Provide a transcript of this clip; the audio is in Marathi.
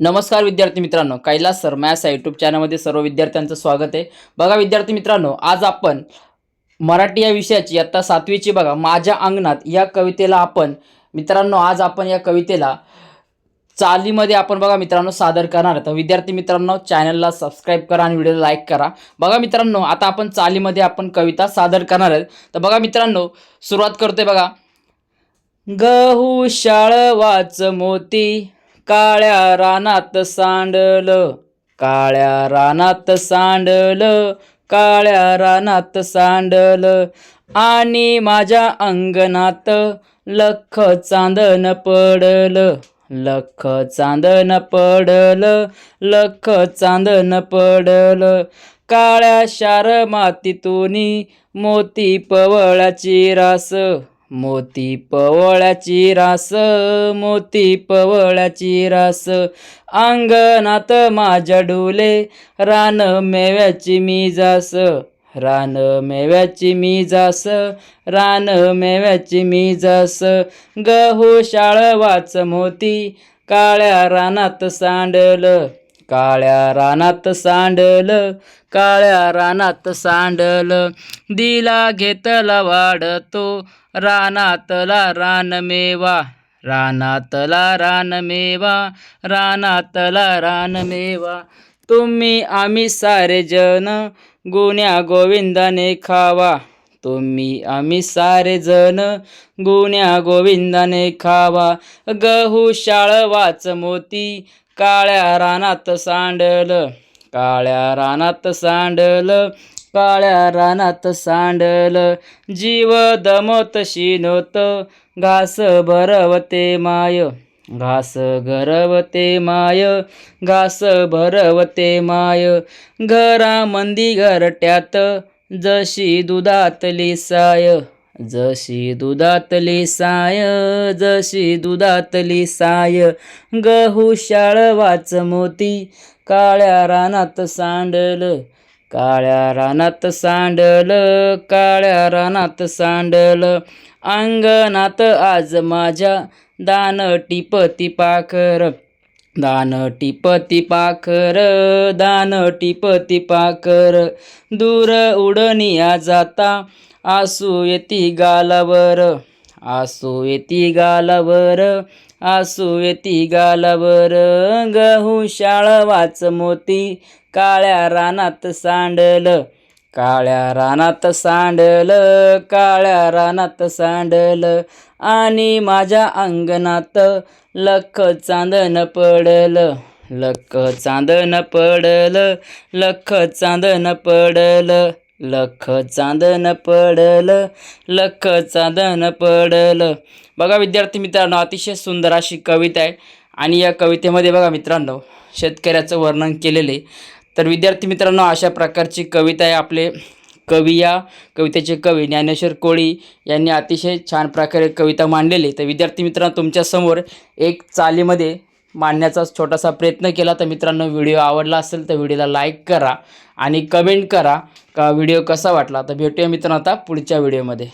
नमस्कार विद्यार्थी मित्रांनो कैलास सर मॅथ्स या यूट्यूब चॅनलमध्ये सर्व विद्यार्थ्यांचं स्वागत आहे. बघा विद्यार्थी मित्रांनो आज आपण मराठी या विषयाची आत्ता सातवीची बघा माझ्या अंगणात या कवितेला आपण मित्रांनो आज आपण या कवितेला चालीमध्ये आपण बघा मित्रांनो सादर करणार आहे तर विद्यार्थी मित्रांनो चॅनलला सबस्क्राईब करा आणि व्हिडिओला लाईक करा. बघा मित्रांनो आता आपण चालीमध्ये आपण कविता सादर करणार आहेत. तर बघा मित्रांनो सुरुवात करतोय बघा. गहू शाळवाच मोती काळ्या रानात सांडल काळ्या रानात सांडल काळ्या रानात सांडल. आणि माझ्या अंगणात लख चांदन पडल लख चांदन पडल लख चांदन पडल. काळ्या शार मातीतून मोती पवळाची रास मोती पवळाची रास मोती पवळाची रास. अंगणात माझ्या डोले रान मेव्याची मी जास. रान मेव्याची मी जास रान मेव्याची मी जास. गहू शाळवाच मोती काळ्या रानात सांडलं. काळ्या रानात सांडल काळ्या रानात सांडल. दिला घेतला वाढतो रानातला रानमेवा रानातला रानमेवा रानातला रानमेवा तुम्ही आम्ही सारे जण गुण्या गोविंदाने खावा. तुम्ही आम्ही सारे जण गुण्या गोविंदाने खावा. गहू शाळवाच मोती काळ्या रानात सांडल काळ्या रानात सांडल काळ्या रानात सांडल. जीव दमत शिनोत घास भरवते माय घास गरवते माय घास भरवते माय. घरामंदी घरट्यात जशी दुधातली साय. जशी दुधातली साय जशी दुधातली साय. गहू शाळवाच मोती काळ्या रानात सांडल. काळ्या रानात सांडल काळ्या रानात सांडल. अंगणात आज माझ्या दान टिपती पाखर. दान टिपती पाखर दान टिपती पाखर. दूर उडनिया जाता आसू येती गालावर आसू येती गालावर आसू येती गालावर. गहू शाळवाच मोती काळ्या रानात सांडल काळ्या रानात सांडल काळ्या रानात सांडल. आणि माझ्या अंगणात लख चांदन पडल लख चांदन पडल लख चांदन पडल. लख चांदन पडल लख चांदन पडल. बघा विद्यार्थी मित्रांनो अतिशय सुंदर अशी कविता आहे. आणि या कवितेमध्ये बघा मित्रांनो शेतकऱ्याचं वर्णन केलेले तर विद्यार्थी मित्रांनो अशा प्रकारची कविता आहे आपले. कवी या कवितेचे कवी ज्ञानेश्वर कोळी यांनी अतिशय छान प्रकारे कविता मांडलेली तर विद्यार्थी मित्रांनो तुमच्यासमोर एक चालीमध्ये मांडण्याचा छोटासा प्रयत्न केला. तर मित्रांनो व्हिडिओ आवडला असेल तर व्हिडिओला लाईक करा आणि कमेंट करा का व्हिडिओ कसा वाटला. तर भेटूया मित्रांनो आता पुढच्या व्हिडिओमध्ये.